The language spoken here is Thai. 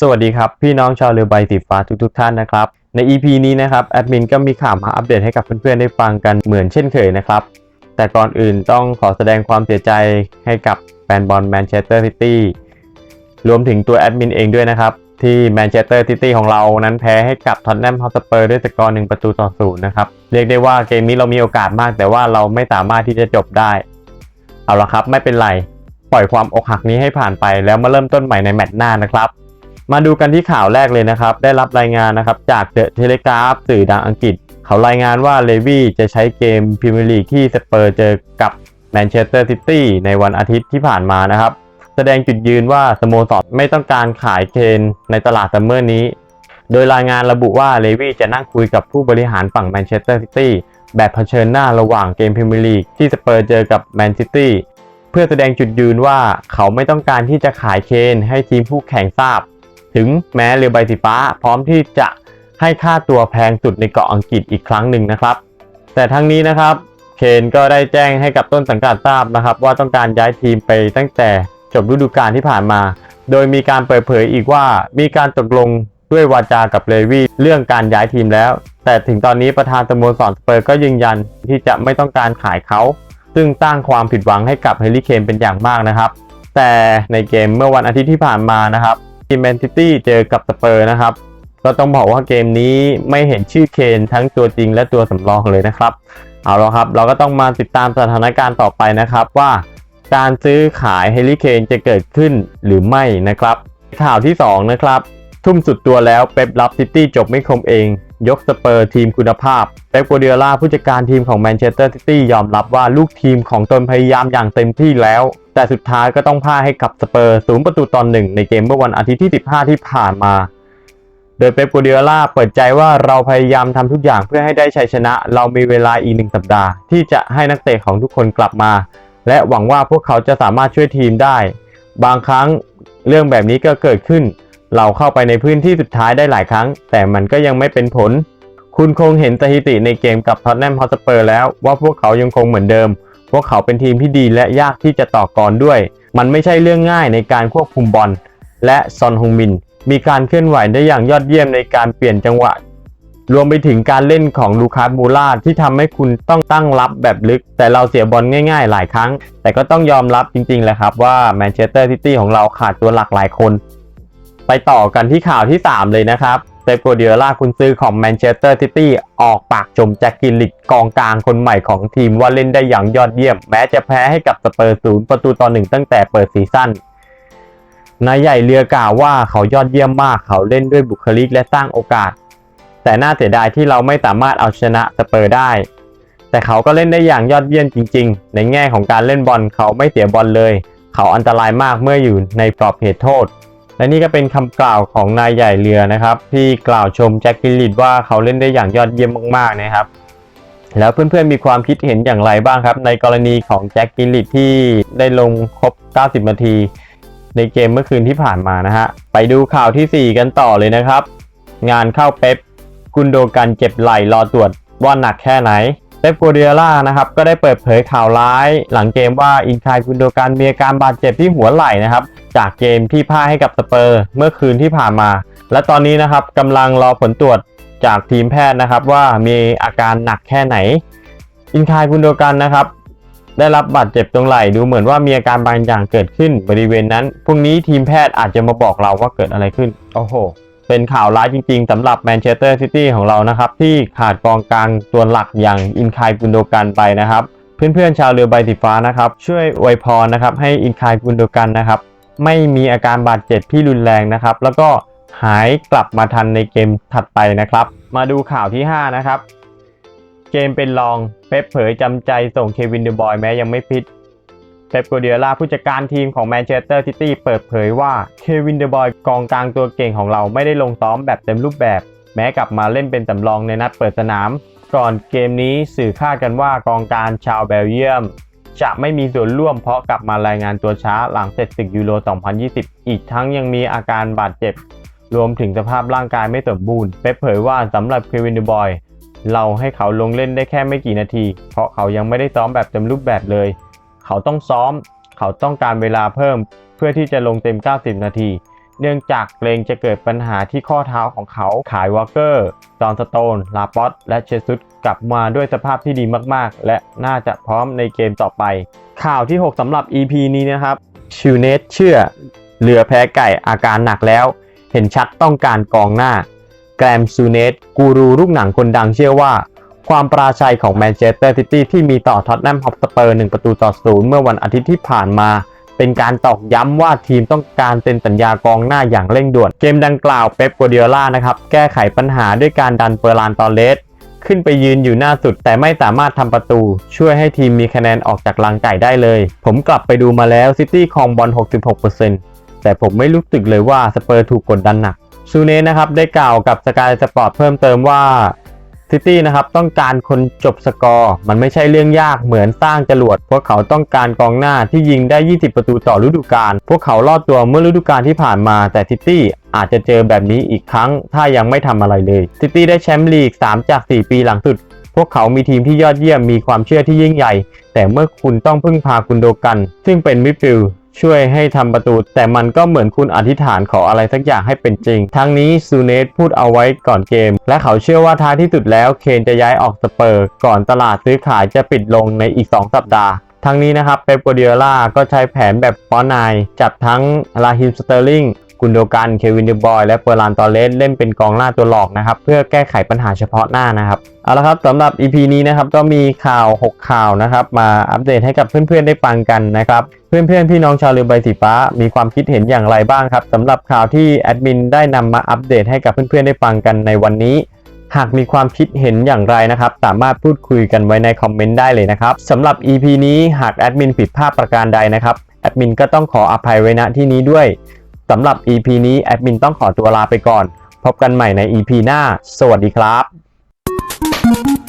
สวัสดีครับ พี่น้องชาวเรือใบสีฟ้าทุกๆท่านนะครับ ใน EP นี้นะครับแอดมินก็มีข่าวมาอัปเดตให้กับเพื่อนๆได้ฟังกันเหมือนเช่นเคยนะครับ แต่ก่อนอื่นต้องขอแสดงความเสียใจให้กับแฟนบอลแมนเชสเตอร์ซิตี้รวมถึงตัวแอดมินเองด้วยนะครับ ที่แมนเชสเตอร์ซิตี้ของเรานั้นแพ้ให้กับท็อตแนมฮอตสเปอร์ด้วยสกอร์หนึ่งประตูต่อศูนย์นะครับเรียกได้ว่าเกมนี้เรามีโอกาสมาก แต่ว่าเราไม่สามารถที่จะจบได้ เอาละครับไม่เป็นไรปล่อยความอกหักนี้ให้ผ่านไปแล้วมาเริ่มต้นใหม่ในแมตช์หน้านะครับ มาดูกันที่ข่าวแรกเลยนะครับ ได้รับรายงานนะครับจากเดอะเทเลกราฟสื่อดังอังกฤษ เขารายงานว่าเลวี่จะใช้เกมพรีเมียร์ลีกที่สเปอร์เจอกับแมนเชสเตอร์ซิตี้ในวันอาทิตย์ที่ผ่านมานะครับ แสดงจุดยืนว่าสโมสรไม่ต้องการขายเคนในตลาดซัมเมอร์นี้ โดยรายงานระบุว่าเลวี่จะนั่งคุยกับผู้บริหารฝั่งแมนเชสเตอร์ซิตี้แบบเผชิญหน้าระหว่างเกมพรีเมียร์ลีกที่สเปอร์เจอกับแมนซิตี้เพื่อแสดงจุดยืนว่าเขาไม่ต้องการที่จะขายเคนให้ทีมผู้แข่งทราบ ถึงแม้เรือใบสีฟ้า พร้อมที่จะให้ค่าตัวแพงสุดในเกาะอังกฤษอีกครั้งหนึ่งนะครับ แต่ทั้งนี้นะครับเคนก็ได้แจ้งให้กับต้นสังกัดทราบนะครับ ว่าต้องการย้ายทีมไปตั้งแต่จบฤดูกาลที่ผ่านมา โดยมีการเปิดเผยอีกว่ามีการตกลงด้วยวาจากับเลวี่เรื่องการย้ายทีมแล้ว แต่ถึงตอนนี้ประธานสโมสรสเปอร์ก็ยืนยันที่จะไม่ต้องการขายเขา ซึ่งสร้างความผิดหวังให้กับเฮลิเคนเป็นอย่างมากนะครับ แต่ในเกมเมื่อวันอาทิตย์ที่ผ่านมานะครับ ทีมแมนซิตี้เจอกับสเปอร์นะครับ ก็ต้องบอกว่าเกมนี้ไม่เห็นชื่อเคนทั้งตัวจริงและตัวสำรองเลยนะครับ เอาละครับ เราก็ต้องมาติดตามสถานการณ์ต่อไปนะครับว่าการซื้อขายเฮลิเคนจะเกิดขึ้นหรือไม่นะครับ ข่าวที่ 2 นะครับ ทุ่มสุดตัวแล้วเป๊ปรับซิตี้จบไม่คมเอง ยกสเปอร์ทีมคุณภาพเป๊ปกัวเดียล่าผู้จัดการทีมของแมนเชสเตอร์ซิตี้ยอมรับว่าลูกทีมของตนพยายามอย่างเต็มที่แล้ว แต่สุดท้ายก็ต้องพ่ายให้กับสเปอร์ศูนย์ประตูตอนหนึ่งในเกมเมื่อวันอาทิตย์ที่ 15 ที่ผ่านมา โดยเป๊ปกัวเดียล่าเปิดใจว่าเราพยายามทำทุกอย่างเพื่อให้ได้ชัยชนะ เรามีเวลาอีกหนึ่งสัปดาห์ ที่จะให้นักเตะของทุกคนกลับมา และหวังว่าพวกเขาจะสามารถช่วยทีมได้ บางครั้งเรื่องแบบนี้ก็เกิดขึ้น เราเข้าไปในพื้นที่สุดท้ายได้หลายครั้ง แต่มันก็ยังไม่เป็นผล คุณคงเห็นสถิติในเกมกับท็อตแนมฮอสเปอร์แล้วว่าพวกเขายังคงเหมือนเดิม พวกเขาเป็นทีมที่ดีและยากที่จะต่อกรด้วย มันไม่ใช่เรื่องง่ายในการควบคุมบอล และซอนฮงมิน มีการเคลื่อนไหวได้อย่างยอดเยี่ยมในการเปลี่ยนจังหวะ รวมไปถึงการเล่นของลูคัสมูล่าที่ทำให้คุณต้องตั้งรับแบบลึก แต่เราเสียบอลง่าย ๆ หลายครั้ง แต่ก็ต้องยอมรับจริงๆแหละครับว่าแมนเชสเตอร์ซิตี้ของเราขาดตัวหลักหลายคน ไปต่อกันที่ข่าวที่ 3 เลยนะครับเปปโกเดียล่าคุณซื้อของแมนเชสเตอร์ซิตี้ออกปากชมแจ็คกิลลิกกองกลางคนใหม่ของทีมว่าเล่นได้อย่างยอดเยี่ยม แม้จะแพ้ให้กับสเปอร์ศูนย์ประตูต่อหนึ่งตั้งแต่เปิดซีซั่นนายใหญ่เรือกล่าวว่าเขายอดเยี่ยมมากเขาเล่นด้วยบุคลิกและสร้างโอกาส แต่น่าเสียดายที่เราไม่สามารถเอาชนะสเปอร์ได้ แต่เขาก็เล่นได้อย่างยอดเยี่ยมจริง ๆ ในแง่ของการเล่นบอลเขาไม่เสียบอลเลย เขาอันตรายมากเมื่ออยู่ในกรอบเขตโทษ และนี่ก็เป็นคำกล่าวของนายใหญ่เรือนะครับ ที่กล่าวชมแจ็คกิลลิดว่าเขาเล่นได้อย่างยอดเยี่ยมมากๆนะครับ แล้วเพื่อนๆมีความคิดเห็นอย่างไรบ้างครับ ในกรณีของแจ็คกิลลิดที่ได้ลงครบ 90 นาที ในเกมเมื่อคืนที่ผ่านมานะฮะไปดูข่าวทีสี่4 กันต่อเลยนะครับ งานเข้าเป๊ปกุนโดกันเจ็บไหล่รอตรวจว่าหนักแค่ไหน ป๊ปกัวเดียล่านะครับก็ได้เปิดเผยข่าวร้าย หลังเกมว่าอินคายกุนโดกันมีอาการบาดเจ็บที่หัวไหล่นะครับจากเกมที่พ่ายให้กับสเปอร์เมื่อคืนที่ผ่านมา และตอนนี้นะครับกำลังรอผลตรวจจากทีมแพทย์นะครับว่ามีอาการหนักแค่ไหน อินคายกุนโดกันนะครับได้รับบาดเจ็บตรงไหล่ดูเหมือนว่ามีอาการบางอย่างเกิดขึ้นบริเวณนั้นพรุ่งนี้ทีมแพทย์อาจจะมาบอกเราว่าเกิดอะไรขึ้นโอ้โห เป็นข่าวร้ายจริงๆสำหรับแมนเชสเตอร์ซิตี้ของเรานะครับ ที่ขาดกองกลางตัวหลักอย่างอินคายกุนโดกันไปนะครับ เพื่อนๆชาวเรือใบสีฟ้านะครับ ช่วยอวยพรนะครับ ให้อินคายกุนโดกันนะครับ ไม่มีอาการบาดเจ็บที่รุนแรงนะครับ แล้วก็หายกลับมาทันในเกมถัดไปนะครับ มาดูข่าวที่ 5 นะครับ เกมเป็นรองเป๊ปเผยจำใจส่งเควินเดอบอยแม้ยังไม่พิษ เป๊ปกัวเดียลาผู้จัดการทีมของแมนเชสเตอร์ซิตี้เปิดเผยว่าเควินเดอบอยกองกลางตัวเก่งของเราไม่ได้ลงซ้อมแบบเต็มรูปแบบ แม้กลับมาเล่นเป็นสำรองในนัดเปิดสนาม ก่อนเกมนี้สื่อคาดกันว่ากองกลางชาวเบลเยียม จะไม่มีส่วนร่วมเพราะกลับมารายงานตัวช้าหลังเสร็จศึกยูโร 2020 อีกทั้งยังมีอาการบาดเจ็บ รวมถึงสภาพร่างกายไม่สมบูรณ์เป๊ปเผยว่าสำหรับเควินเดอบอยเราให้เขาลงเล่นได้แค่ไม่กี่นาที เพราะเขายังไม่ได้ซ้อมแบบเต็มรูปแบบเลย เขาต้องซ้อม เขาต้องการเวลาเพิ่ม เพื่อที่จะลงเต็ม 90 นาที เนื่องจากเกรงจะเกิดปัญหาที่ข้อเท้าของเขาขายวอลเกอร์ จอห์นสโตน ลาปอตและเชซุสกลับมาด้วยสภาพที่ดีมากๆ และน่าจะพร้อมในเกมต่อไป ข่าวที่ 6สำหรับ EP นี้นะครับชิวเนสเชื่อเหลือแพ้ไก่อาการหนักแล้ว เห็นชัดต้องการกองหน้า แกรมซูเนสกูรูลูกหนังคนดังเชื่อว่า ความปราชัยของแมนเชสเตอร์ซิตี้ที่มีต่อท็อตแนมฮอปสเปอร์1ประตูต่อศูนย์เมื่อวันอาทิตย์ที่ผ่านมาเป็นการตอกย้ำว่าทีมต้องการเซ็นสัญญากองหน้าอย่างเร่งด่วน เกมดังกล่าวเป๊ปกัวเดียล่านะครับแก้ไขปัญหาด้วยการดันเปอร์ลานตอเลสขึ้นไปยืนอยู่หน้าสุดแต่ไม่สามารถทำประตู ช่วยให้ทีมมีคะแนนออกจากลังไก่ได้เลย ผมกลับไปดูมาแล้วซิตี้ครองบอล 66%แต่ผมไม่รู้สึกเลยว่าสเปอร์ถูกกดดันหนักซูเนสนะครับได้กล่าวกับสกายสปอร์ตเพิ่มเติมว่า ซิตี้นะครับต้องการคนจบสกอร์ มันไม่ใช่เรื่องยากเหมือนสร้างจรวด พวกเขาต้องการกองหน้าที่ยิงได้ 20 ประตูต่อฤดูกาล พวกเขารอดตัวเมื่อฤดูกาลที่ผ่านมา แต่ซิตี้อาจจะเจอแบบนี้อีกครั้ง ถ้ายังไม่ทำอะไรเลย ซิตี้ได้แชมป์ลีก 3 จาก 4 ปีหลังสุด พวกเขามีทีมที่ยอดเยี่ยม มีความเชื่อที่ยิ่งใหญ่ แต่เมื่อคุณต้องพึ่งพาคุณโดกัน ซึ่งเป็นมิดฟิลด์ ช่วยให้ทำประตู แต่มันก็เหมือนคุณอธิษฐานขออะไรสักอย่างให้เป็นจริง ทั้งนี้ซูเนตพูดเอาไว้ก่อนเกม และเขาเชื่อว่าท้ายที่สุดแล้วเคนจะย้ายออกสเปอร์ ก่อนตลาดซื้อขายจะปิดลงในอีก 2 สัปดาห์ทั้งนี้นะครับเป๊ปกัวเดียล่าก็ใช้แผนแบบฟอนนายจับทั้งลาฮิมสเตอร์ลิง กุนโดกัน เควินเดบอย และเฟอร์ลานตอเลสเล่นเป็นกองหน้าตัวหลอกนะครับ เพื่อแก้ไขปัญหาเฉพาะหน้านะครับ เอาละครับสำหรับ EP นี้นะครับก็มีข่าว 6 ข่าวนะครับ มาอัปเดตให้กับเพื่อนๆได้ฟังกันนะครับ เพื่อนๆ พี่น้องชาวเรือใบสีฟ้า มีความคิดเห็นอย่างไรบ้างครับสำหรับข่าวที่แอดมินได้นำมาอัปเดตให้กับเพื่อนๆได้ฟังกันในวันนี้หากมีความคิดเห็นอย่างไรนะครับ สามารถพูดคุยกันไว้ในคอมเมนต์ได้เลยนะครับสำหรับ EP นี้หากแอดมินผิดพลาดประการใดนะครับแอดมินก็ต้องขออภัยไว้ณที่นี้ด้วย สำหรับ EP นี้แอดมินต้องขอตัวลาไปก่อน พบกันใหม่ใน EP หน้า สวัสดีครับ